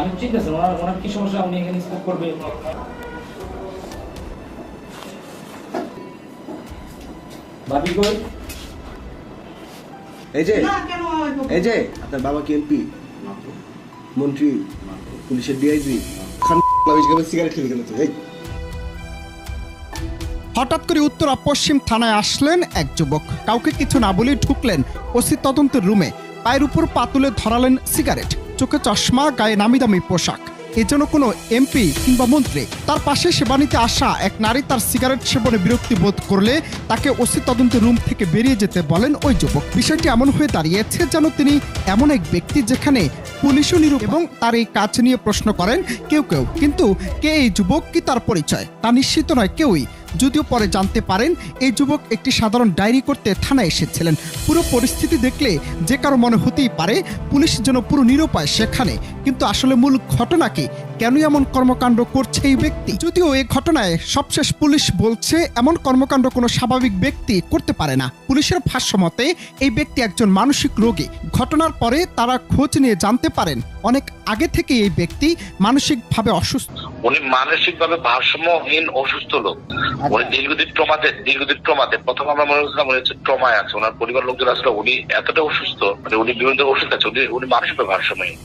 আমি ঠিক আছে ওনার ওনার কি সমস্যা? উনি এখানে স্পোক করবে ভাবি কই? এই যে? এই যে আপনার বাবা কি এমপি? মন্ত্রী পুলিশের ডিআইজি সিগারেট খেলে গেল তো এই। হঠাৎ করে উত্তরা পশ্চিম থানায় আসলেন এক যুবক। কাউকে কিছু না বলে ঢুকলেন ওসি তদন্তের রুমে। পায়ের উপর পাতুলে ধরালেন সিগারেট চোখে চশমা, গায়ে নামি দামি পোশাক। এ যেন কোনো এমপি কিংবা মন্ত্রী। তার পাশে সেবা নিতে আসা এক নারী তার সিগারেট সেবনে বিরক্তি বোধ করলে তাকে ওসি তদন্তের রুম থেকে বেরিয়ে যেতে বলেন ওই যুবক। বিষয়টি এমন হয়ে দাঁড়িয়েছে যেন তিনি এমন এক ব্যক্তি যেখানে পুলিশও নিরূপ এবং তার এই কাজ নিয়ে প্রশ্ন করেন কেউ কেউ। কিন্তু কে এই যুবক, কি তার পরিচয়? তা নিশ্চিত নয় কেউই। যদিও পরে জানতে পারেন, এই যুবক একটি সাধারণ ডায়েরি করতে থানায় এসেছিলেন। পুরো পরিস্থিতি দেখলে যে কারও মনে হতেই পারে, পুলিশ যেন পুরো নিরুপায় সেখানে। কিন্তু আসলে মূল ঘটনা কি? কেন এমন কর্মকাণ্ড করছে এই ব্যক্তি? যদিও এই ঘটনায় সবশেষ পুলিশ বলছে, এমন কর্মকাণ্ড কোনো স্বাভাবিক ব্যক্তি করতে পারে না। পুলিশের ভাষ্য মতে, এই ব্যক্তি একজন মানসিক রোগী। ঘটনার পরে তারা খোঁজ নিয়ে জানতে পারেন, অনেক আগে থেকে এই ব্যক্তি মানসিকভাবে অসুস্থ। উনি মানসিক ভাবে ভারসাম্যহীন অসুস্থ লোক। উনি দীর্ঘদিন ট্রমাতে দীর্ঘদিন ট্রমাতে প্রথম আমরা মনে করছিলাম উনি হচ্ছে ট্রমায় আছে। ওনার পরিবার লোকজন আসলে উনি এতটা অসুস্থ মানে উনি বিভিন্ন ওষুধ আছে উনি উনি মানসিক ভারসাম্যহীন।